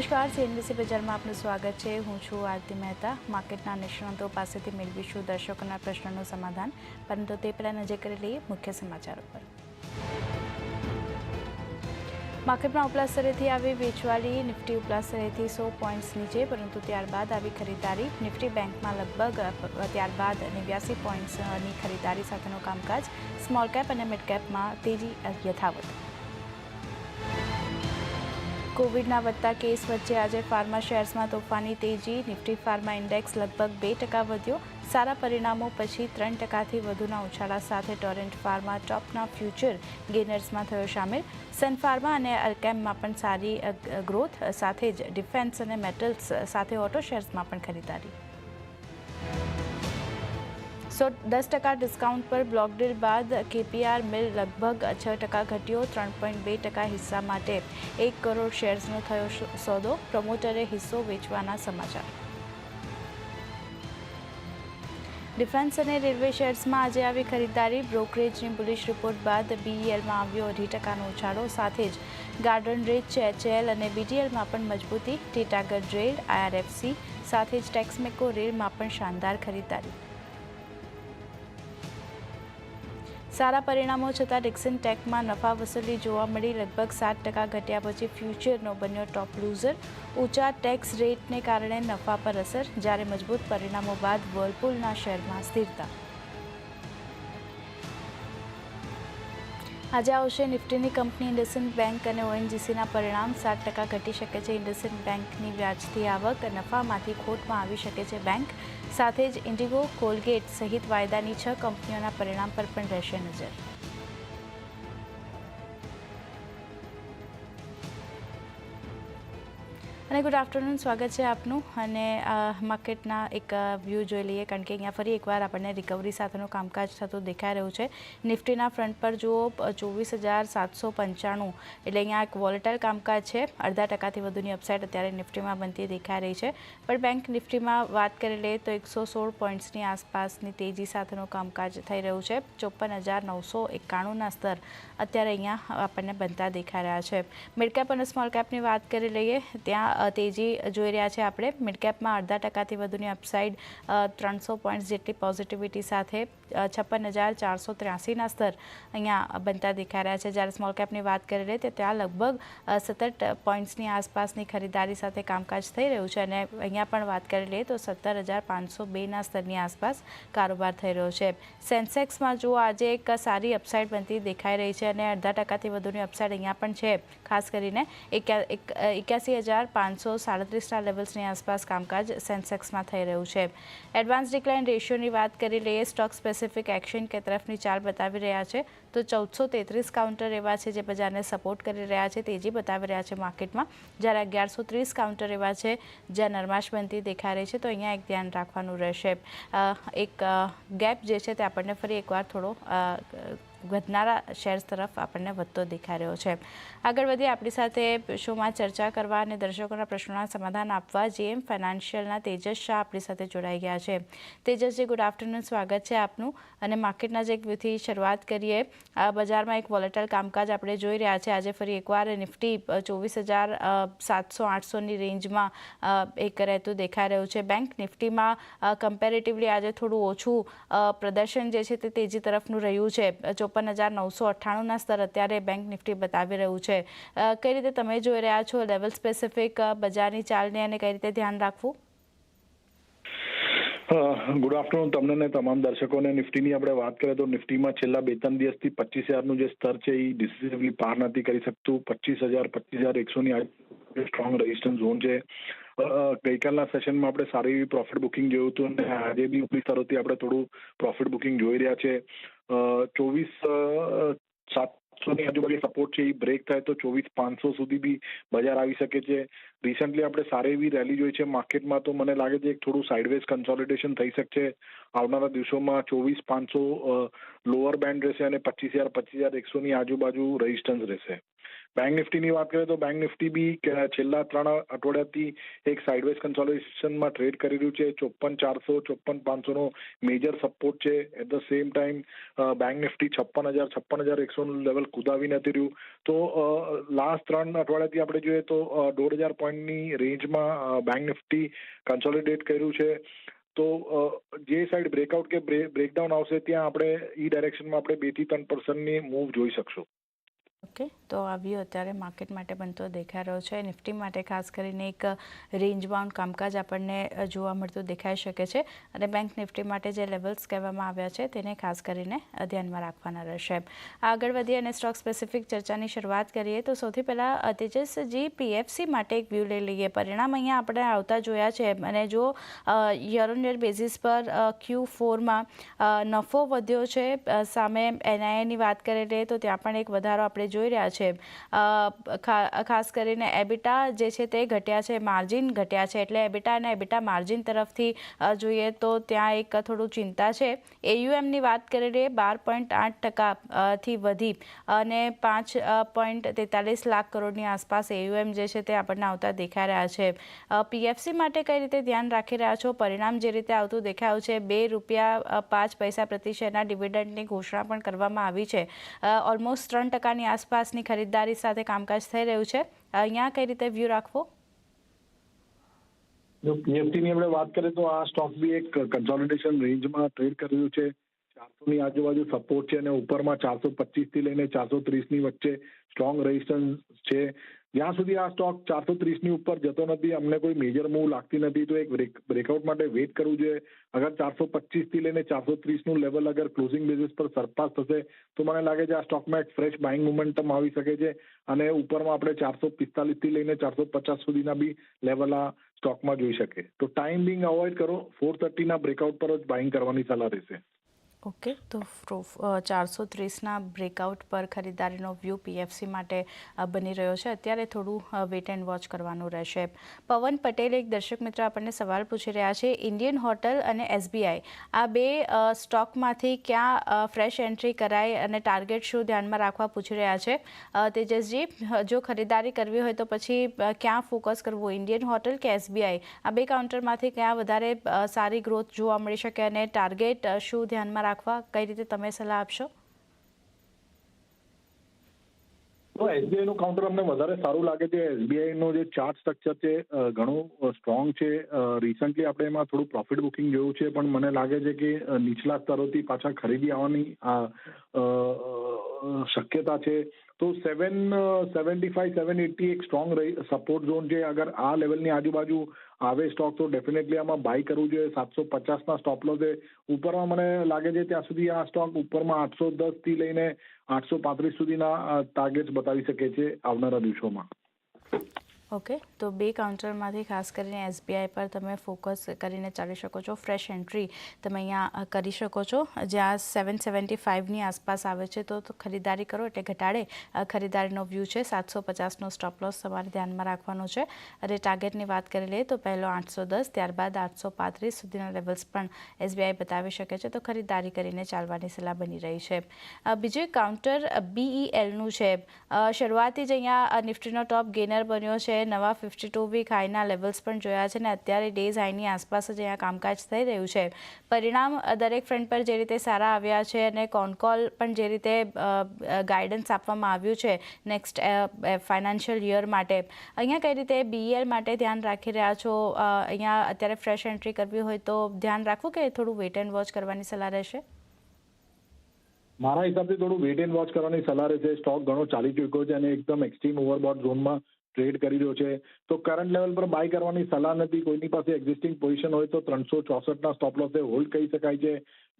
નમસ્કાર સીએનબીસી બજારમાં આપનું સ્વાગત છે. હું છું આરતી મહેતા. માર્કેટના નિષ્ણાતો પાસેથી મેળવીશું દર્શકોના પ્રશ્નોનું સમાધાન. પરંતુ તે પહેલાં નજર કરી લઈએ મુખ્ય સમાચારો પર. માર્કેટમાં ઉપલા સ્તરેથી આવી વેચવાલી નિફ્ટી ઉપલા સ્તરેથી સો પોઈન્ટ્સ નીચે, પરંતુ ત્યારબાદ આવી ખરીદારી નિફ્ટી બેંકમાં લગભગ ત્યારબાદ નેવ્યાસી પોઈન્ટ્સની ખરીદારી સાથેનું કામકાજ, સ્મોલ કેપ અને મિડ કેપમાં તેજી યથાવત. કોવિડના વધતા કેસ વચ્ચે આજે ફાર્મા શેર્સમાં તોફાની તેજી, નિફ્ટી ફાર્મા ઇન્ડેક્સ લગભગ બે ટકા વધ્યો. સારા પરિણામો પછી ત્રણ ટકાથી વધુના ઉછાળા સાથે ટોરેન્ટ ફાર્મા ટોપના ફ્યુચર ગેનર્સમાં થયો સામેલ. સન ફાર્મા અને અલ્કેમમાં પણ સારી ગ્રોથ સાથે જ ડિફેન્સ અને મેટલ્સ સાથે ઓટો શેર્સમાં પણ ખરીદારી. સો દસ ટકા ડિસ્કાઉન્ટ પર બ્લોક ડીલ બાદ કેપીઆર મિલ લગભગ છ ટકા ઘટ્યો, ત્રણ પોઈન્ટ બે ટકા હિસ્સા માટે એક કરોડ શેર્સનો થયો સોદો. પ્રમોટરે હિસ્સો વેચવાના સમાચાર. ડિફેન્સ અને રેલવે શેર્સમાં આજે આવી ખરીદારી બ્રોકરેજની બુલિશ રિપોર્ટ બાદ બીઈએલમાં આવ્યો અઢી ટકાનો ઉછાળો. સાથે જ ગાર્ડન રેજ એચએલ અને બીડીએલમાં પણ મજબૂતી. Titagarh rail, IRFC. સાથે જ ટેક્સમેકો રેલમાં પણ શાનદાર ખરીદારી સારા પરિણામો છતાં ડિક્સન ટેકમાં નફા વસૂલી જોવા મળી. લગભગ સાત ટકા ઘટ્યા પછી ફ્યુચરનો બન્યો ટોપ લૂઝર. ઊંચા ટેક્સ રેટને કારણે નફા પર અસર, જ્યારે મજબૂત પરિણામો બાદ વર્લપુલના શેરમાં સ્થિરતા. આજે આવશે નિફ્ટીની કંપની ઇન્ડસઇન્ડ બેંક અને ઓએનજીસીના પરિણામ. સાત ટકા ઘટી શકે છે ઇન્ડસઇન્ડ બેંકની વ્યાજથી આવક. નફામાંથી ખોટમાં આવી શકે છે બેંક. સાથે જ ઇન્ડિગો કોલગેટ સહિત વાયદાની છ કંપનીઓના પરિણામ પર પણ રહેશે નજર. અને ગુડ આફ્ટરનૂન સ્વાગત છે આપનું. અને માર્કેટના એક વ્યૂ જોઈ લઈએ. કારણ કે અહીંયા ફરી એકવાર આપણને રિકવરી સાથેનું કામકાજ થતું દેખાઈ રહ્યું છે. નિફ્ટીના ફ્રન્ટ પર જુઓ ચોવીસ હજાર સાતસો પંચાણું. એટલે અહીંયા એક વોલેટાઇલ કામકાજ છે. અડધા ટકાથી વધુની અપસાઇડ અત્યારે નિફ્ટીમાં બનતી દેખાઈ રહી છે. પણ બેંક નિફ્ટીમાં વાત કરી લઈએ તો એકસો સોળ પોઈન્ટ્સની આસપાસની તેજી સાથેનું કામકાજ થઈ રહ્યું છે. ચોપન હજાર નવસો એકાણુંના સ્તર અત્યારે અહીંયા આપણને બનતા દેખાઈ રહ્યા છે. મિડકેપ અને સ્મોલ કેપની વાત કરી લઈએ, ત્યાં તેજી જોઈ રહ્યા છે આપણે. મિડકેપમાં અડધા ટકાથી વધુની અપસાઇડ ત્રણસો પોઈન્ટ્સ જેટલી પોઝિટિવિટી સાથે છપ્પન હજાર ચારસો ત્ર્યાસીના સ્તર અહીંયા બનતા દેખાઈ રહ્યા છે. જ્યારે સ્મોલ કેપની વાત કરી રહી તો ત્યાં લગભગ સત્તર પોઈન્ટ્સની આસપાસની ખરીદારી સાથે કામકાજ થઈ રહ્યું છે અને અહીંયા પણ વાત કરી લઈએ તો સત્તર હજાર પાંચસો બેના સ્તરની આસપાસ કારોબાર થઈ રહ્યો છે. સેન્સેક્સમાં જો આજે એક સારી અપસાઇડ બનતી દેખાઈ રહી છે અને અડધા ટકાથી વધુની અપસાઇડ અહીંયા પણ છે. ખાસ કરીને એક્યા- એક- એક્યાસી હજાર પાંચસો સાડત્રીસના લેવલ્સની આસપાસ કામકાજ સેન્સેક્સમાં થઈ રહ્યું છે. એડવાન્સ ડિક્લાઇન રેશિયોની વાત કરી લઈએ સ્ટોક સ્પેસિફિક એક્શન કે તરફની ચાલ બતાવી રહ્યા છે, તો ચૌદસો તેત્રીસ કાઉન્ટર એવા છે જે બજારને સપોર્ટ કરી રહ્યા છે, તેજી બતાવી રહ્યા છે માર્કેટમાં. જ્યારે અગિયારસો ત્રીસ કાઉન્ટર એવા છે જ્યાં નરમાશ બનતી દેખાઈ રહી છે, તો અહીંયા એક ધ્યાન રાખવાનું રહેશે. એક ગેપ જે છે તે આપણને ફરી એકવાર થોડો વધનારા શેર્સ તરફ આપણને વધતો દેખાઈ રહ્યો છે. આગળ વધીએ આપણી સાથે શોમાં ચર્ચા કરવા અને દર્શકોના પ્રશ્નોના સમાધાન આપવા જેએમ ફાઇનાન્શિયલના તેજસ શાહ આપણી સાથે જોડાઈ ગયા છે. તેજસજી ગુડ આફ્ટરનૂન, સ્વાગત છે આપનું. અને માર્કેટના જે એકથી શરૂઆત કરીએ, આ બજારમાં એક વોલેટાઇલ કામકાજ આપણે જોઈ રહ્યા છે. આજે ફરી એકવાર નિફ્ટી ચોવીસ હજાર સાતસો, આઠસોની રેન્જમાં એક રહેતું દેખાઈ રહ્યું છે. બેંક નિફ્ટીમાં કમ્પેરેટિવલી આજે થોડું ઓછું પ્રદર્શન જે છે તે તેજી તરફનું રહ્યું છે. ચોપન હજાર નવસો અઠ્ઠાણુંના સ્તર અત્યારે બેંક નિફ્ટી બતાવી રહ્યું છે. કઈ રીતે તમે જોઈ રહ્યા છો લેવલ સ્પેસિફિક બજારની ચાલને અને કઈ રીતે ધ્યાન રાખવું? Good afternoon. તમને ને તમામ દર્શકોને નિફ્ટીની આપણે વાત કરીએ તો નિફ્ટીમાં છેલ્લા બે ત્રણ દિવસથી પચીસ હજારનું જે સ્તર છે એ ડિસિઝિવલી પાર નથી કરી શકતું. પચીસ હજાર પચીસ હજાર એકસોની સ્ટ્રોંગ રેઝિસ્ટન્સ ઝોન છે. ગઈકાલના સેશનમાં આપણે સારી એવી પ્રોફિટ બુકિંગ જોયું હતું અને આજે બી ઉપલી સ્તરોથી આપણે થોડું પ્રોફિટ બુકિંગ જોઈ રહ્યા છે. ચોવીસ સાતસોની આજુબાજુ સપોર્ટ છે, એ બ્રેક થાય તો ચોવીસ પાંચસો સુધી બી બજાર આવી શકે છે. રિસન્ટલી આપણે સારી એવી રેલી જોઈ છે માર્કેટમાં તો મને લાગે છે એક થોડું સાઇડવેઝ કન્સોલિડેશન થઈ શકશે. આવનારા દિવસોમાં ચોવીસ પાંચસો લોઅર બેન્ડ રહેશે અને પચીસ હજાર પચીસ હજાર એકસોની આજુબાજુ રેઝિસ્ટન્સ રહેશે. બેંક નિફ્ટીની વાત કરીએ તો બેંક નિફ્ટી બી છેલ્લા ત્રણ અઠવાડિયાથી એક સાઇડવેઝ કન્સોલિડેશનમાં ટ્રેડ કરી રહ્યું છે. ચોપન ચારસો, ચોપન પાંચસોનો મેજર સપોર્ટ છે. At the same time bank Nifty છપ્પન હજાર છપ્પન હજાર એકસોનું લેવલ કુદાવી નથી રહ્યું. તો લાસ્ટ ત્રણ અઠવાડિયાથી આપણે જોઈએ તો દોઢ હજાર પોઈન્ટની રેન્જમાં બેંક નિફ્ટી કન્સોલિડેટ કર્યું છે. તો જે સાઈડ બ્રેકઆઉટ કે બ્રેકડાઉન આવશે, ત્યાં આપણે ઈ ડાયરેક્શનમાં આપણે બેથી ત્રણ પર્સન્ટની મૂવ જોઈ શકશું. ઓકે, તો આવ્યો અત્યારે માર્કેટ માટે બનતો દેખાઈ રહ્યો છે. નિફ્ટી માટે ખાસ કરીને એક રેન્જ બાઉન્ડ કામકાજ આપણને જોવા મળતું દેખાઈ શકે છે. અને બેંક નિફ્ટી માટે જે લેવલ્સ કહેવામાં આવ્યા છે, તેને ખાસ કરીને ધ્યાનમાં રાખવાના રહેશે. આગળ વધીએ અને સ્ટોક સ્પેસિફિક ચર્ચાની શરૂઆત કરીએ, તો સૌથી પહેલાં તેજસજી પીએફસી માટે એક વ્યૂ લઈ લઈએ. પરિણામ અહીંયા આપણે આવતા જોયા છે. અને જો યર ઓન યર બેઝિસ પર ક્યુ ફોરમાં નફો વધ્યો છે સામે એનઆઈએની વાત કરીએ તો ત્યાં પણ એક વધારો આપણે જોઈ રહ્યા છે. ખાસ કરીને એબિટા જે છે તે ઘટ્યા છે, માર્જિન ઘટ્યા છે. એટલે એબિટા અને એબિટા માર્જિન તરફથી જોઈએ તો ત્યાં એક થોડું ચિંતા છે. એયુએમની વાત કરીએ, બાર પોઈન્ટ આઠ ટકાથી વધી અને પાંચ પોઈન્ટ તેતાલીસ લાખ કરોડની આસપાસ એયુએમ જે છે તે આપણને આવતા દેખાઈ રહ્યા છે. પીએફસી માટે કઈ રીતે ધ્યાન રાખી રહ્યા છો? પરિણામ જે રીતે આવતું દેખાયું છે, બે રૂપિયા પાંચ પૈસા પ્રતિ શેરના ડિવિડન્ડની ઘોષણા પણ કરવામાં આવી છે. ઓલમોસ્ટ ત્રણ ટકાની આસપાસની ખરીદદારી સાથે કામકાજ થઈ રહ્યું છે. અહીંયા કઈ રીતે વ્યૂ રાખવો? જો પીએફટી ની આપણે વાત કરીએ તો આ સ્ટોક બી એક કન્સોલિડેશન રેન્જમાં ટ્રેડ કરી રહ્યું છે. ચારસો ની આજુબાજુ સપોર્ટ છે અને ઉપરમાં ચારસો પચીસથી લઈને ચારસો ત્રીસની વચ્ચે સ્ટ્રોંગ રેઝિસ્ટન્સ છે. જ્યાં સુધી આ સ્ટોક ચારસો ત્રીસની ઉપર જતો નથી, અમને કોઈ મેજર મૂવ લાગતી નથી. તો એક બ્રેકઆઉટ માટે વેઇટ કરવું જોઈએ. અગર ચારસો પચીસથી લઈને ચારસો ત્રીસનું લેવલ અગર ક્લોઝિંગ બેઝિસ પર સરપાસ થશે, તો મને લાગે છે આ સ્ટોકમાં એક ફ્રેશ બાઇંગ મુમેન્ટમ આવી શકે છે. અને ઉપરમાં આપણે ચારસો પિસ્તાલીસથી લઈને ચારસો પચાસ સુધીના બી લેવલ આ સ્ટોકમાં જોઈ શકે તો ટાઈમ બિંગ અવોઇડ કરો ફોર થર્ટીના બ્રેકઆઉટ પર જ બાઇંગ કરવાની સલાહ રહેશે. ઓકે તો ચારસો ત્રીસના બ્રેકઆઉટ પર ખરીદારીનો વ્યૂ પીએફસી માટે બની રહ્યો છે. અત્યારે થોડું વેટ એન્ડ વોચ કરવાનું રહેશે. પવન પટેલ એક દર્શક મિત્ર આપણને સવાલ પૂછી રહ્યા છે. ઇન્ડિયન હોટલ અને એસબીઆઈ આ બે સ્ટોકમાંથી ક્યાં ફ્રેશ એન્ટ્રી કરાય અને ટાર્ગેટ શું ધ્યાનમાં રાખવા પૂછી રહ્યા છે? તેજસજી જો ખરીદારી કરવી હોય તો પછી ક્યાં ફોકસ કરવું? ઇન્ડિયન હોટલ કે એસબીઆઈ આ બે કાઉન્ટરમાંથી ક્યાં વધારે સારી ગ્રોથ જોવા મળી શકે અને ટાર્ગેટ શું ધ્યાનમાં રાખવા? કઈ રીતે તમે સલાહ આપશો? તો એસબીઆઈ નું કાઉન્ટર અમને વધારે સારું લાગે છે. એસબીઆઈ નું જે ચાર્ટ સ્ટ્રક્ચર છે ઘણું સ્ટ્રોંગ છે. રિસન્ટલી આપણે એમાં થોડું પ્રોફિટ બુકિંગ જોયું છે, પણ મને લાગે છે કે નીચલા સ્તરોથી પાછા ખરીદી આવવાની આ શક્યતા છે. તો seven seventy five seven eighty એક સ્ટ્રોંગ સપોર્ટ ઝોન છે. અગર આ લેવલની આજુબાજુ આવે સ્ટોક તો ડેફિનેટલી આમાં બાય કરવું જોઈએ. સાતસો પચાસના સ્ટોપ લોસ છે. ઉપરમાં મને લાગે છે ત્યાં સુધી આ સ્ટોક ઉપરમાં આઠસો દસથી લઈને આઠસો પાંત્રીસ સુધીના ટાર્ગેટ્સ બતાવી શકે છે આવનારા દિવસોમાં. ઓકે તો બે કાઉન્ટરમાંથી ખાસ કરીને એસબીઆઈ પર તમે ફોકસ કરીને ચાલી શકો છો. ફ્રેશ એન્ટ્રી તમે અહીંયા કરી શકો છો. જ્યાં સેવન સેવન્ટી ફાઇવની આસપાસ આવે છે તો ખરીદારી કરો એટલે ઘટાડે. ખરીદારીનો વ્યૂ છે. સાતસો પચાસનો સ્ટોપ લોસ તમારે ધ્યાનમાં રાખવાનો છે. અને ટાર્ગેટની વાત કરી લઈએ તો પહેલો આઠસો દસ ત્યારબાદ આઠસો પાંત્રીસ સુધીના લેવલ્સ પણ એસબીઆઈ બતાવી શકે છે. તો ખરીદારી કરીને ચાલવાની સલાહ બની રહી છે. બીજું કાઉન્ટર બીઈએલનું છે. અ, શરૂઆતથી જ અહીંયા નિફ્ટીનો ટોપ ગેનર બન્યો છે. નવા ફિફ્ટી ટુ વીક હાઈના લેવલ્સ પણ જોયા છે અને અત્યારે ડેઝ હાઈની આસપાસ જ અહીંયા કામકાજ થઈ રહ્યું છે. પરિણામ દરેક ફ્રન્ટ પર જે રીતે સારા આવ્યા છે અને કોનકોલ પણ જે રીતે ગાઈડન્સ આપવામાં આવ્યું છે નેક્સ્ટ ફાઇનાન્શિયલ યર માટે. અહીંયા કઈ રીતે બીએલ માટે ધ્યાન રાખી રહ્યા છો? અહીંયા અત્યારે ફ્રેશ એન્ટ્રી કરવી હોય તો ધ્યાન રાખવું કે થોડું વેટ એન્ડ વોચ કરવાની સલાહ રહેશે? મારા હિસાબથી થોડું વેટ એન્ડ વોચ કરવાની સલાહ રહેશે. સ્ટોક ઘણો ચાલી ચૂક્યો છે અને એકદમ એક્સ્ટ્રીમ ઓવરબોટ ઝોનમાં ટ્રેડ કરી રહ્યો છે. તો કરંટ લેવલ પર બાય કરવાની સલાહ નથી. કોઈની પાસે એક્ઝિસ્ટિંગ પોઝિશન હોય તો ત્રણસો ચોસઠના સ્ટોપ લોસે હોલ્ડ કરી શકાય છે.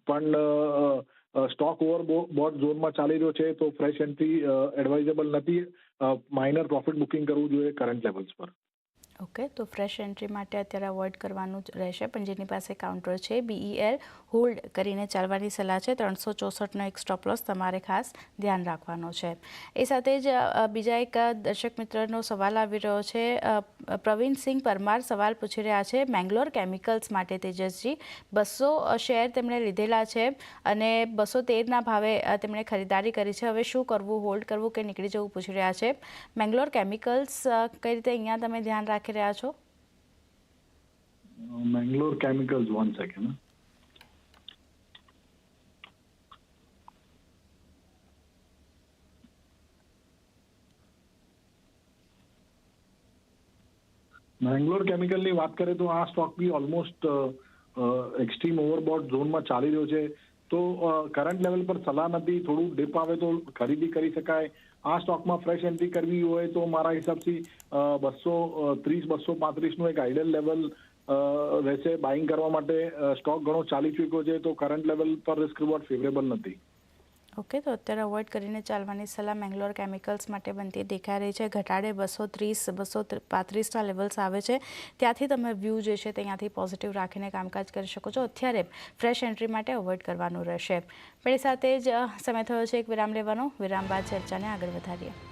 પણ સ્ટોક ઓવર બોટ ઝોનમાં ચાલી રહ્યો છે તો ફ્રેશ એન્ટ્રી એડવાઇઝેબલ નથી. માઇનર પ્રોફિટ બુકિંગ કરવું જોઈએ કરંટ લેવલ્સ પર. ઓકે તો ફ્રેશ એન્ટ્રી માટે અત્યારે અવોઇડ કરવાનું જ રહેશે, પણ જેની પાસે કાઉન્ટર છે બીઈએલ હોલ્ડ કરીને ચાલવાની સલાહ છે. ત્રણસો ચોસઠનો એક સ્ટોપ લોસ તમારે ખાસ ધ્યાન રાખવાનો છે. એ સાથે જ બીજા એક દર્શક મિત્રનો સવાલ આવી રહ્યો છે. પ્રવીણસિંહ પરમાર સવાલ પૂછી રહ્યા છે મેંગ્લોર કેમિકલ્સ માટે તેજસજી બસો શેર તેમણે લીધેલા છે અને બસો તેરના ભાવે તેમણે ખરીદારી કરી છે. હવે શું કરવું હોલ્ડ કરવું કે નીકળી જવું? પૂછી રહ્યા છે. મેંગ્લોર કેમિકલ્સ કઈ રીતે અહીંયા તમે ધ્યાન રાખી રહ્યા છો? Mangalore chemicals one second Mangalore કેમિકલની વાત કરીએ તો આ stock be almost extreme overbought ઝોનમાં ચાલી રહ્યો છે. તો કરંટ લેવલ પર સલાહ નથી, થોડું ડીપ આવે તો ખરીદી કરી શકાય. આ સ્ટોકમાં ફ્રેશ એન્ટ્રી કરવી હોય તો મારા હિસાબથી બસો ત્રીસ બસો પાંત્રીસનું એક આઈડલ લેવલ રહેશે બાઇંગ કરવા માટે. સ્ટોક ઘણો ચાલી ચૂક્યો છે, તો કરંટ લેવલ પર રિસ્ક રિવોર્ડ ફેવરેબલ નથી. ઓકે તો અત્યારે અવોઇડ કરીને ચાલવાની સલાહ મેંગ્લોર કેમિકલ્સ માટે બનતી દેખાઈ રહી છે. ઘટાડે બસો ત્રીસ, બસો પાંત્રીસના લેવલ્સ આવે છે. ત્યાંથી તમે વ્યૂ જે છે ત્યાંથી પોઝિટિવ રાખીને કામકાજ કરી શકો છો. અત્યારે ફ્રેશ એન્ટ્રી માટે અવોઇડ કરવાનું રહેશે. પણ સાથે જ સમય થયો છે. એક વિરામ લેવાનો. વિરામ બાદ ચર્ચાને આગળ વધારીએ.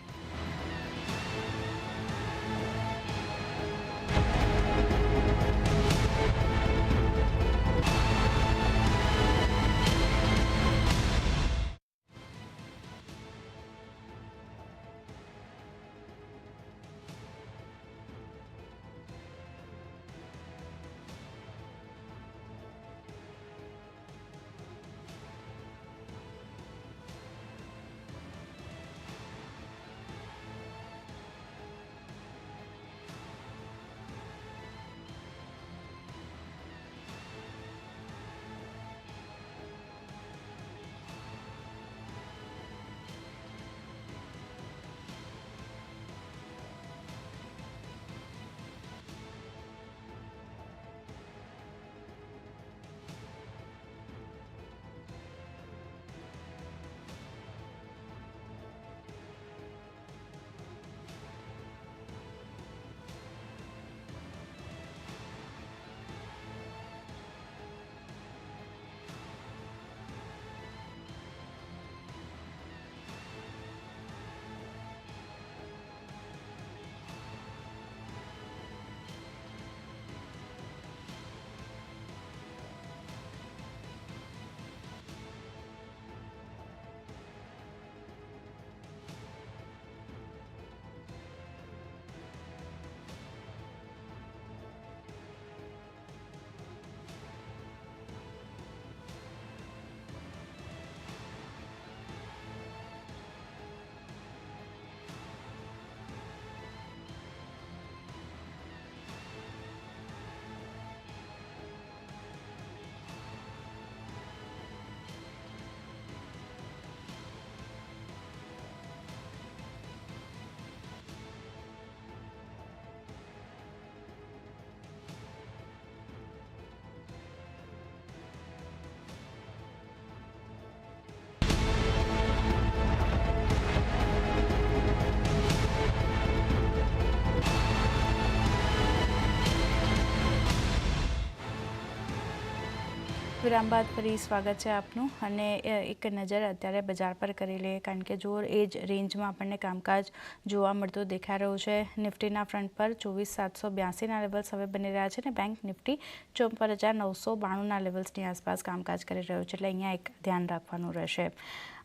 વિરામ બાદ ફરી સ્વાગત છે આપનું. અને એક નજર અત્યારે બજાર પર કરી લઈએ, કારણ કે જો એ જ રેન્જમાં આપણને કામકાજ જોવા મળતું દેખાઈ રહ્યું છે. નિફ્ટીના ફ્રન્ટ પર ચોવીસ સાતસો બ્યાસીના લેવલ્સ હવે બની રહ્યા છે અને બેંક નિફ્ટી ચોપન હજાર નવસો બાણુંના લેવલ્સની આસપાસ કામકાજ કરી રહ્યું છે. એટલે અહીંયા એક ધ્યાન રાખવાનું રહેશે.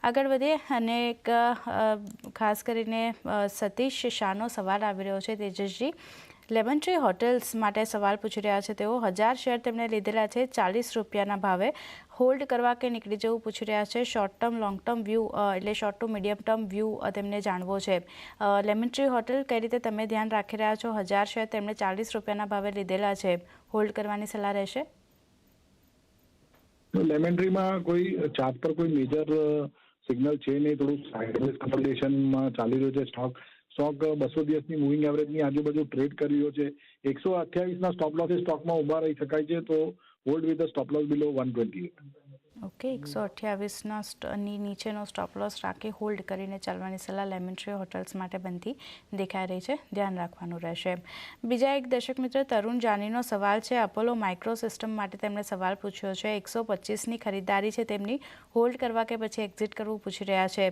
આગળ વધીએ, અને એક ખાસ કરીને સતીશ શાહનો સવાલ આવી રહ્યો છે, તેજસજી. લેમન ટ્રી હોટેલ્સ માટે સવાલ પૂછી રહ્યા છે. તેઓ હજાર શેર તેમણે લીધેલા છે. ચાલીસ રૂપિયાના ભાવે હોલ્ડ કરવા કે નીકળી જવું પૂછી રહ્યા છે. Short term, long term view એટલે short to medium term view તેમને જાણવો છે. લેમન ટ્રી હોટેલ કઈ રીતે તમે ધ્યાન રાખી રહ્યા છો? હજાર શેર તેમણે ચાલીસ રૂપિયાના ભાવે લીધેલા છે. હોલ્ડ કરવાની સલાહ રહેશે? લેમેન્ટ્રીમાં કોઈ ચાર્ટ પર કોઈ મેજર સિગ્નલ છે નહીં. થોડું સાઇડવેઝ કન્સલ્ટેશનમાં ચાલી રહ્યું છે સ્ટોક. સ્ટોક બસો દિવસની મૂવિંગ એવરેજની આજુબાજુ ટ્રેડ કરી રહ્યો છે. એકસો અઠ્યાવીસના સ્ટોપ લોસ સ્ટોકમાં ઊભા રહી શકાય છે. તો hold with stop loss below one twenty okay એકસો અઠ્યાવીસના ની નીચેનો સ્ટોપ લોસ રાખી હોલ્ડ કરીને ચાલવાની સલાહ લેમન ટ્રી હોટલ્સ માટે બનતી દેખાઈ રહી છે. ધ્યાન રાખવાનું રહેશે. બીજા એક દર્શક મિત્ર તરુણ જાનીનો સવાલ છે. અપોલો માઇક્રો સિસ્ટમ માટે તેમણે સવાલ પૂછ્યો છે. એકસો પચીસની ખરીદારી છે તેમની. હોલ્ડ કરવા કે પછી એક્ઝિટ કરવું પૂછી રહ્યા છે.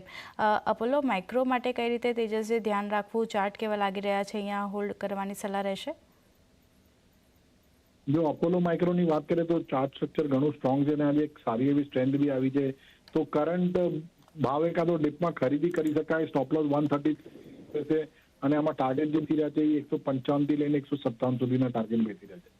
અપોલો માઇક્રો માટે કઈ રીતે તેજસજી ધ્યાન રાખવું? ચાર્ટ કેવા લાગી રહ્યા છે? અહીંયા હોલ્ડ કરવાની સલાહ રહેશે. જો અપોલો માઇક્રોની વાત કરીએ તો ચાર્જ સ્ટ્રક્ચર ઘણું સ્ટ્રોંગ છે અને આજે એક સારી એવી સ્ટ્રેન્થ બી આવી છે. તો કરંટ ભાવ એકાદો ડીપમાં ખરીદી કરી શકાય સ્ટોપલોસ વન થર્ટી છે અને આમાં ટાર્ગેટ જે થઈ રહ્યા છે એ એકસો પંચાવનથી લઈને એકસો સત્તાવન સુધીના ટાર્ગેટ બેસી રહ્યા છે.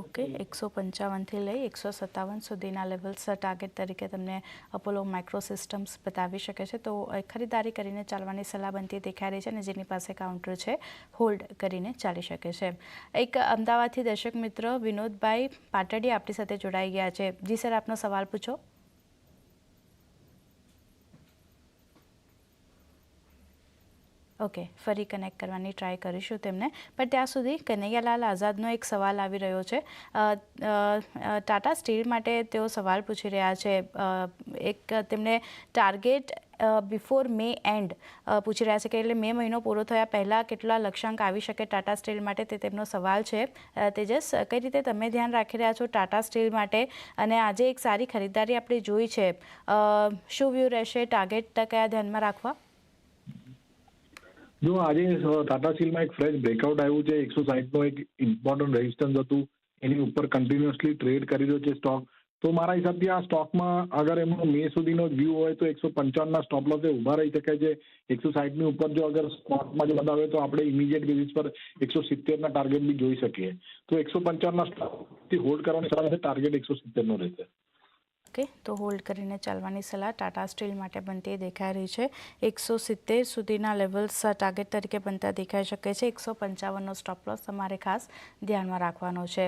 ઓકે એકસો પંચાવનથી લઈ એકસો સત્તાવન સુધીના લેવલ્સ ટાર્ગેટ તરીકે તમને અપોલો માઇક્રો સિસ્ટમ્સ બતાવી શકે છે. તો ખરીદારી કરીને ચાલવાની સલાહ બનતી દેખાઈ રહી છે અને જેની પાસે કાઉન્ટર છે હોલ્ડ કરીને ચાલી શકે છે. એક અમદાવાદથી દર્શક મિત્ર વિનોદભાઈ પાટડી આપણી સાથે જોડાઈ ગયા છે. જી સર આપનો સવાલ પૂછો. ઓકે ફરી કનેક્ટ કરવાની ટ્રાય કરીશું તેમને. પણ ત્યાં સુધી કનૈયાલાલ આઝાદનો એક સવાલ આવી રહ્યો છે. ટાટા સ્ટીલ માટે તેઓ સવાલ પૂછી રહ્યા છે. એક તેમણે ટાર્ગેટ બિફોર મે એન્ડ પૂછી રહ્યા છે કે એટલે મે મહિનો પૂરો થયા પહેલાં કેટલા લક્ષ્યાંક આવી શકે ટાટા સ્ટીલ માટે તે તેમનો સવાલ છે. તેજસ, કઈ રીતે તમે ધ્યાન રાખી રહ્યા છો ટાટા સ્ટીલ માટે? અને આજે એક સારી ખરીદદારી આપણે જોઈ છે. શું વ્યૂ રહેશે? ટાર્ગેટ કયા ધ્યાનમાં રાખવા? જો આજે ટાટા સ્ટીલમાં એક ફ્રેશ બ્રેકઆઉટ આવ્યું છે, એકસો સાહીઠનું એક ઇમ્પોર્ટન્ટ રેઝિસ્ટન્સ હતું, એની ઉપર કન્ટિન્યુઅસલી ટ્રેડ કરી રહ્યો છે સ્ટોક તો મારા હિસાબથી આ સ્ટોકમાં અગર એમનો મે સુધીનો વ્યૂ હોય તો એકસો પંચાવનના સ્ટોપ લોસે ઊભા રહી શકાય છે. એકસો સાહીઠની ઉપર જો અગર સ્ટોકમાં જો બતાવે તો આપણે ઇમિડિયેટ બેસિસ પર એકસો સિત્તેરના ટાર્ગેટ બી જોઈ શકીએ. તો એકસો પંચાવનના સ્ટોકથી હોલ્ડ કરવાની સલાહ ટાર્ગેટ એકસો સિત્તેરનો રહેશે. ઓકે, તો હોલ્ડ કરીને ચાલવાની સલાહ ટાટા સ્ટીલ માટે બનતી દેખાઈ રહી છે. એકસો સિત્તેર સુધીના લેવલ્સ ટાર્ગેટ તરીકે બનતા દેખાઈ શકે છે. એકસો પંચાવનનો સ્ટોપ લોસ તમારે ખાસ ધ્યાનમાં રાખવાનો છે.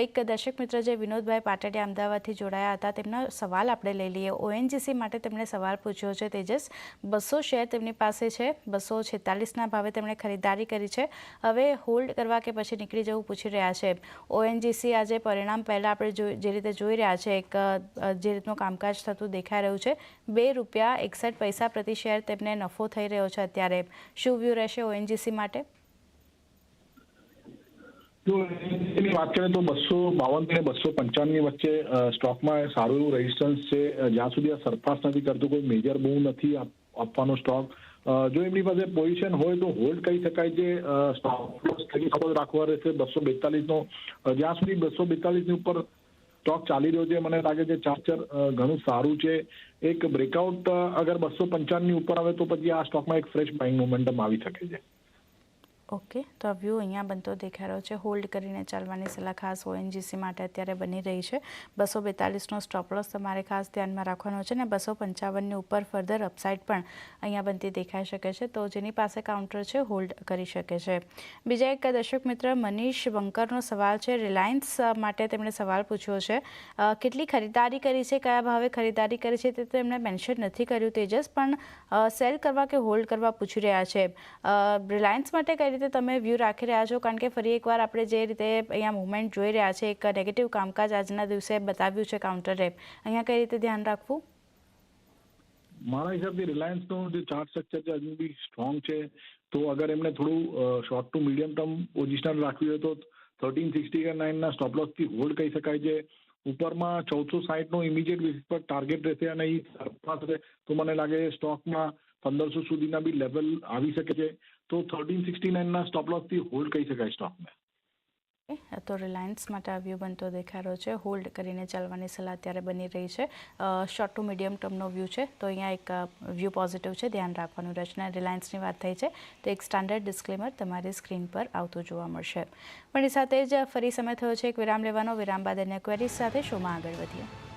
એક દર્શક મિત્ર જે વિનોદભાઈ પાટડિયા અમદાવાદથી જોડાયા હતા, તેમના સવાલ આપણે લઈ લઈએ. ઓએનજીસી માટે તેમણે સવાલ પૂછ્યો છે, તેજસ, બસો શેર તેમની પાસે છે? બસો છેતાલીસના ભાવે તેમણે ખરીદારી કરી છે. હવે હોલ્ડ કરવા કે પછી નીકળી જવું પૂછી રહ્યા છે. ઓએનજીસી આજે પરિણામ પહેલાં આપણે જે રીતે જોઈ રહ્યા છે, એક જે રીતનું કામકાજ થતું દેખાઈ રહ્યું છે, બે રૂપિયા એકસઠ પૈસા પ્રતિ શેર તેમને નફો થઈ રહ્યો છે અત્યારે. શું વ્યૂ રહેશે ઓએનજીસી માટે? વાત કરીએ તો બસો બાવનથી બસો પંચાવનની વચ્ચે સ્ટોકમાં સારું એવું રેઝિસ્ટન્સ છે. જ્યાં સુધી આ સરપાસ નથી કરતું, કોઈ મેજર બહુ નથી આપવાનો સ્ટોક જો એમની પાસે પોઝિશન હોય તો હોલ્ડ કરી શકાય છે સ્ટોક લોસ રાખવા રહેશે બસો બેતાલીસનો. નો જ્યાં સુધી બસો બેતાલીસની ઉપર સ્ટોક ચાલી રહ્યો છે. મને લાગે છે ચાર્ચર ઘણું સારું છે. એક બ્રેકઆઉટ અગર બસો પંચાવનની ઉપર આવે તો પછી આ સ્ટોકમાં એક ફ્રેશ બાઇંગ મોમેન્ટમ આવી શકે છે. ઓકે, તો આ વ્યૂ અહીંયા બનતો દેખાઈ રહ્યો છે. હોલ્ડ કરીને ચાલવાની સલાહ ખાસ ઓએનજીસી માટે અત્યારે બની રહી છે. બસો બેતાલીસનો સ્ટોપલોસ તમારે ખાસ ધ્યાનમાં રાખવાનો છે ને બસો પંચાવનની ઉપર ફર્ધર અપસાઇડ પણ અહીંયા બનતી દેખાઈ શકે છે. તો જેની પાસે કાઉન્ટર છે હોલ્ડ કરી શકે છે. બીજા એક દર્શક મિત્ર મનીષ બંકરનો સવાલ છે. રિલાયન્સ માટે તેમણે સવાલ પૂછ્યો છે. કેટલી ખરીદારી કરી છે? કયા ભાવે ખરીદારી કરી છે તે તેમણે મેન્શન નથી કર્યું તેજસ, પણ સેલ કરવા કે હોલ્ડ કરવા પૂછી રહ્યા છે? રિલાયન્સ માટે કઈ રીતે તમે વ્યૂ રાખી રહ્યા છો, કારણ કે ફરી એકવાર આપણે જે રીતે અહીંયા મુવમેન્ટ જોઈ રહ્યા છે, એક નેગેટિવ કામકાજ આજના દિવસે બતાવ્યું છે કાઉન્ટર રેપ અહીંયા કઈ રીતે ધ્યાન રાખવું? મારા હિસાબથી રિલાયન્સનું જે ચાર્ટ સ્ટ્રક્ચર છે, હજુ બી સ્ટ્રોંગ છે. તો અગર એમને થોડું short to medium term position રાખવી હોય તો થર્ટીન સિક્સટી નાઇનના સ્ટોપ લોસથી હોલ્ડ કહી શકાય છે. ઉપરમાં ચૌદસો સાહીઠનો ઇમિડિયેટ બેસિસ પર ટાર્ગેટ રહેશે અને એ રહે તો મને લાગે સ્ટોકમાં પંદરસો સુધીના બી લેવલ આવી શકે છે. તો થર્ટીન સિક્સટી નાઇનના સ્ટોપ લોસથી હોલ્ડ કરી શકાય સ્ટોકને તો રિલાયન્સ માટે આ વ્યૂ બનતો રહ્યો છે. હોલ્ડ કરીને ચાલવાની સલાહ અત્યારે બની રહી છે. શોર્ટ ટુ મીડિયમ ટર્મનો વ્યૂ છે. તો અહીંયા એક વ્યૂ પોઝિટિવ છે, ધ્યાન રાખવાનું રહેશે. રિલાયન્સની વાત થઈ છે, તો એક સ્ટાન્ડર્ડ ડિસ્ક્લેમર તમારી સ્ક્રીન પર આવતું જોવા મળશે. પણ એ સાથે જ ફરી સમય થયો છે. એક વિરામ લેવાનો. વિરામ બાદ અન્ય ક્વેરીઝ સાથે શોમાં આગળ વધીએ.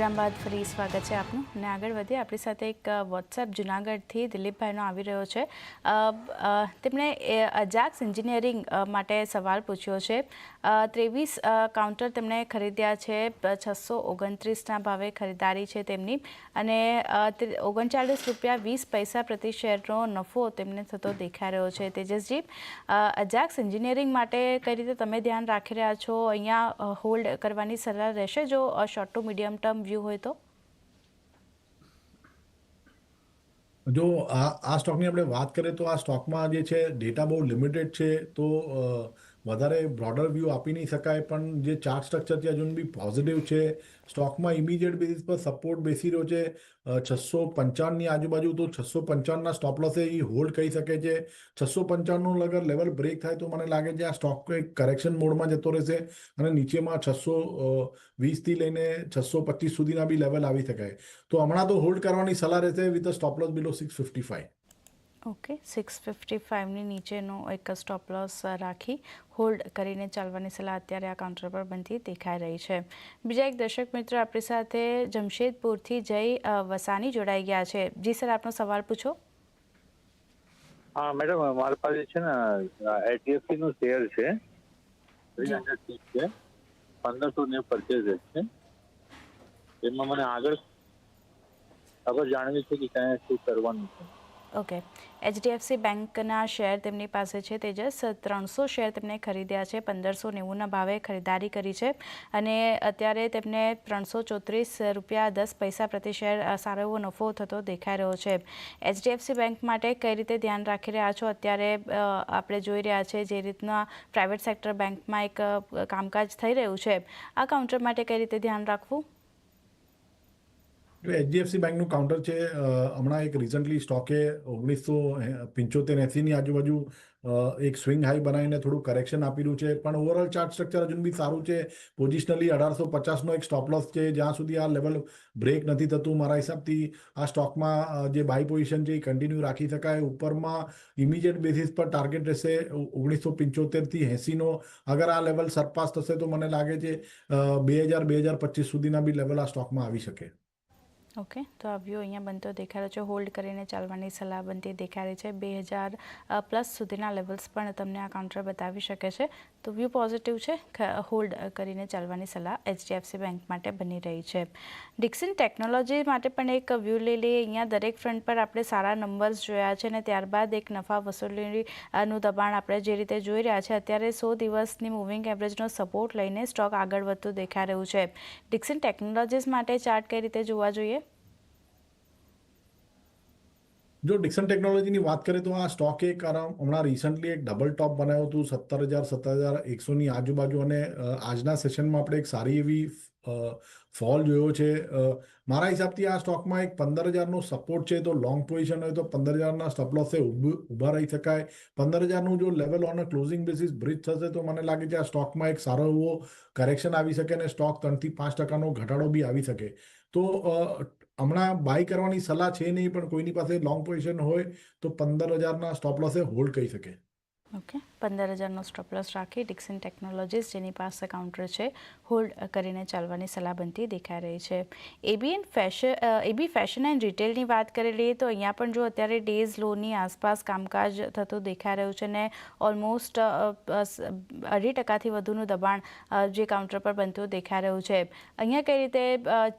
વિરામ બાદ ફરી સ્વાગત છે આપનું. અને આગળ વધીએ, આપણી સાથે એક વોટ્સએપ જુનાગઢથી દિલીપભાઈનો આવી રહ્યો છે. તેમણે અજાક્સ એન્જિનિયરિંગ માટે સવાલ પૂછ્યો છે. ત્રેવીસ કાઉન્ટર તેમણે ખરીદ્યા છે. છસો ઓગણત્રીસના ભાવે ખરીદારી છે તેમની. અને ઓગણચાલીસ રૂપિયા વીસ પૈસા પ્રતિ શેરનો નફો તેમને થતો દેખાઈ રહ્યો છે. તેજસજી અજાક્સ એન્જિનિયરિંગ માટે કઈ રીતે તમે ધ્યાન રાખી રહ્યા છો? અહીંયા હોલ્ડ કરવાની સલાહ રહેશે જો short to medium term view હોય તો? જો આ આ સ્ટોકની આપણે વાત કરીએ તો આ સ્ટોકમાં જે છે ડેટા બહુ લિમિટેડ છે, તો વધારે બ્રોડર વ્યૂ આપી નહીં શકાય, પણ જે ચાર્ટ સ્ટ્રક્ચર છે, હજુ બી પોઝિટિવ છે. સ્ટોકમાં ઇમિડિયેટ બેસિસ પર સપોર્ટ બેસી રહ્યો છે. છસો પંચાવનની આજુબાજુ તો છસો પંચાવનના સ્ટોપ લોસે એ હોલ્ડ કરી શકે છે. છસો પંચાવનનું અગર લેવલ બ્રેક થાય તો મને લાગે છે આ સ્ટોક એક કરેક્શન મોડમાં જતો રહેશે અને નીચેમાં છસો વીસથી લઈને છસો પચીસ સુધીના બી લેવલ આવી શકાય. તો હમણાં તો હોલ્ડ કરવાની સલાહ રહેશે with stop loss below six fifty five okay six fifty ફાઇવની નીચેનો એક સ્ટોપ લોસ રાખી હોલ્ડ કરીને ચાલવાની સલાહ અત્યારે આ કાઉન્ટર પર બનતી દેખાઈ રહી છે. બીજા એક દર્શક મિત્ર આપણી સાથે જમશેદપુરથી જય વસાની જોડાઈ ગયા છે. જી સર આપનો સવાલ પૂછો. હા મેડમ મારી પાસે છે ને એચડીએફસી નું શેર છે. પંદરસો ને પરચેસ છે. એમાં મને આગળ ખબર જાણવી છે કે ક્યાં શું કરવાનું છે. ઓકે એચડીએફસી બેંકના શેર તેમની પાસે છે. તેજસ, ત્રણસો શેર તેમણે ખરીદ્યા છે. પંદરસો નેવુંના ભાવે ખરીદારી કરી છે. અને અત્યારે તેમને ત્રણસો ચોત્રીસ રૂપિયા દસ પૈસા પ્રતિ શેર સારો એવો નફો થતો દેખાઈ રહ્યો છે. એચડીએફસી બેંક માટે કઈ રીતે ધ્યાન રાખી રહ્યા છો? અત્યારે આપણે જોઈ રહ્યા છે જે રીતના પ્રાઇવેટ સેક્ટર બેંકમાં એક કામકાજ થઈ રહ્યું છે. આ કાઉન્ટર માટે કઈ રીતે ધ્યાન રાખવું? એચડીએફસી બેંકનું કાઉન્ટર છે હમણાં એક રિસન્ટલી સ્ટોકે ઓગણીસો પંચોતેર એંસીની આજુબાજુ એક સ્વિંગ હાઈ બનાવીને થોડું કરેક્શન આપેલું છે. પણ ઓવરઓલ ચાર્ટ સ્ટ્રક્ચર હજુ બી સારું છે. પોઝિશનલી અઢારસો પચાસનો એક સ્ટોપ લોસ છે. જ્યાં સુધી આ લેવલ બ્રેક નથી થતું મારા હિસાબથી, આ સ્ટોકમાં જે બાય પોઝિશન છે એ કન્ટિન્યુ રાખી શકાય. ઉપરમાં ઇમિડિયેટ બેસિસ પર ટાર્ગેટ રહેશે ઓગણીસો પંચોતેરથી એંસીનો અગર આ લેવલ સરપાસ થશે તો મને લાગે છે બે હજાર બે હજાર પચીસ સુધીના બી લેવલ આ સ્ટોકમાં આવી શકે. ઓકે તો આ વ્યૂ અહીંયા બનતો દેખાય રહ્યો છે. હોલ્ડ કરીને ચાલવાની સલાહ બનતી રહી છે. બે હજાર પ્લસ સુધીના લેવલ્સ પણ તમને આ કાઉન્ટર બતાવી શકે છે. તો વ્યૂ પોઝિટિવ છે હોલ્ડ કરીને ચાલવાની સલાહ એચડીએફસી બેંક માટે બની રહી છે. ડિક્સિન ટેકનોલોજી માટે પણ એક વ્યૂ લઈ લઈએ. અહીંયા દરેક ફ્રન્ટ પર આપણે સારા નંબર્સ જોયા છે અને ત્યારબાદ એક નફા વસૂલીનું દબાણ આપણે જે રીતે જોઈ રહ્યા છે, અત્યારે સો દિવસની મૂવિંગ એવરેજનો સપોર્ટ લઈને સ્ટોક આગળ વધતું દેખાઈ રહ્યું છે. ડિક્સિન ટેકનોલોજીસ માટે ચાર્ટ કઈ રીતે જોવા જોઈએ? જો ડિક્સન ટેકનોલોજીની વાત કરીએ તો આ સ્ટોક એક હમણાં રિસન્ટલી એક ડબલ ટોપ બનાવ્યું હતું, સત્તર હજાર સત્તર હજાર, એકસોની આજુબાજુ અને આજના સેશનમાં આપણે એક સારી એવી ફોલ જોયો છે. મારા હિસાબથી આ સ્ટોકમાં એક પંદર હજારનો સપોર્ટ છે, તો લોંગ પોઝિશન હોય તો પંદર હજારના સ્ટપલોસે ઊભા રહી શકાય. પંદર હજારનું જો level on a closing basis breach થશે, તો મને લાગે છે આ સ્ટોકમાં એક સારો એવો કરેક્શન આવી શકે અને સ્ટોક ત્રણથી પાંચ ટકાનો ઘટાડો બી આવી શકે. તો હમણાં બાય કરવાની સલાહ છે નહીં, પણ કોઈની પાસે લોંગ પોઝિશન હોય તો પંદર હજારના સ્ટોપ લોસે હોલ્ડ કરી શકે. ઓકે પંદર હજારનો સ્ટોપલોસ રાખી ડિક્સિન ટેકનોલોજીસ, જેની પાસે કાઉન્ટર છે, હોલ્ડ કરીને ચાલવાની સલાહ બનતી દેખાઈ રહી છે. ABN fashion AB fashion and રિટેલની વાત કરી લઈએ તો અહીંયા પણ જો અત્યારે ડેઝ લોની આસપાસ કામકાજ થતું દેખાઈ રહ્યું છે ને ઓલમોસ્ટ અઢી ટકાથી વધુનું દબાણ જે કાઉન્ટર પર બનતું દેખાઈ રહ્યું છે. અહીંયા કઈ રીતે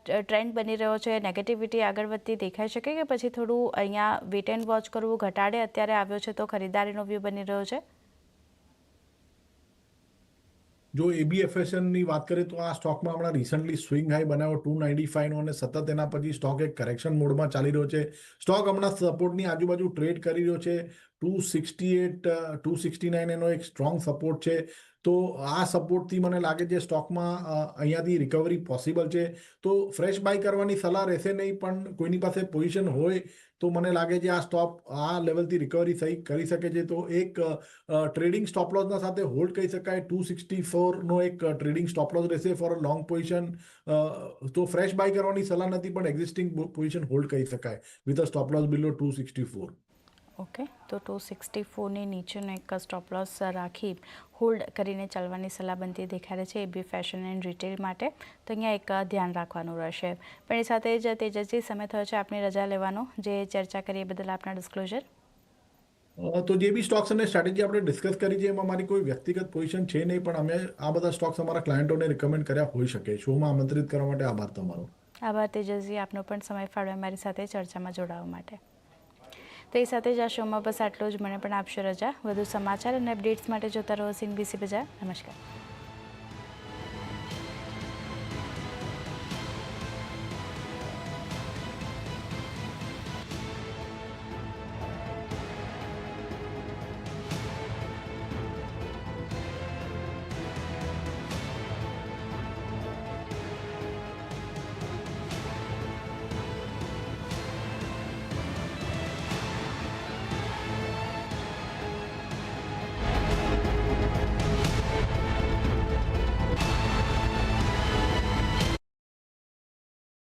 ટ્રેન્ડ બની રહ્યો છે? નેગેટિવિટી આગળ વધતી દેખાઈ શકે કે પછી થોડું અહીંયા વેટ એન્ડ વોચ કરવું ઘટાડે અત્યારે આવ્યો છે તો ખરીદારીનો વ્યૂ બની રહ્યો છે? જો એબીએફએસએનની વાત કરીએ તો આ સ્ટોકમાં હમણાં રિસન્ટલી સ્વિંગ હાઈ બનાવ્યો ટુ નાઇન્ટી ફાઈવનો અને સતત એના પછી સ્ટોક એક કરેક્શન મોડમાં ચાલી રહ્યો છે. સ્ટોક હમણાં સપોર્ટની આજુબાજુ ટ્રેડ કરી રહ્યો છે. Two sixty at two sixty nine એનો એક સ્ટ્રોંગ સપોર્ટ છે. તો આ સપોર્ટથી મને લાગે છે સ્ટોકમાં અહીંયાથી રિકવરી પોસિબલ છે. તો ફ્રેશ બાય કરવાની સલાહ રહેશે નહીં, પણ કોઈની પાસે પોઝિશન હોય તો મને લાગે છે આ સ્ટોપ આ લેવલથી રિકવરી સહી કરી શકે છે. તો એક ટ્રેડિંગ સ્ટોપ લોસના સાથે હોલ્ડ કહી શકાય. ટુ સિક્સટી ફોરનો એક ટ્રેડિંગ સ્ટોપ લોસ રહેશે ફોર અ લોંગ પોઝિશન તો ફ્રેશ બાય કરવાની સલાહ નથી, પણ એક્ઝિસ્ટિંગ પોઝિશન હોલ્ડ કરી શકાય. With a stop loss below two sixty four okay તો ટુ સિક્સટી ફોરની નીચેનો એક સ્ટોપ લોસ રાખી હોલ્ડ કરીને ચાલવાની સલાહ બનતી દેખાડે છે A B fashion and retail માટે. તો અહીંયા એક ધ્યાન રાખવાનું રહેશે. પણ એ સાથે જ તેજસ્વી સમય થયો છે આપની રજા લેવાનો. જે ચર્ચા કરી એ બદલ આપના ડિસ્ક્લોઝર તો જે બી સ્ટોક્સ અને સ્ટ્રેટેજી આપણે ડિસ્કસ કરી છે એમાં મારી કોઈ વ્યક્તિગત પોઝિશન છે નહીં પણ અમે આ બધા સ્ટોક્સ અમારા ક્લાયન્ટોને રિકમેન્ડ કર્યા હોઈ શકે શોમાં આમંત્રિત કરવા માટે આભાર તમારો. આભાર તેજસ્વી આપનો પણ સમય ફાળવ્યો મારી સાથે ચર્ચામાં જોડાવા માટે. તો એ સાથે જ આ શોમાં બસ આટલું જ. મને પણ આપશો રજા. વધુ સમાચાર અને અપડેટ્સ માટે જોતા રહો સીનબીસી બજાર નમસ્કાર.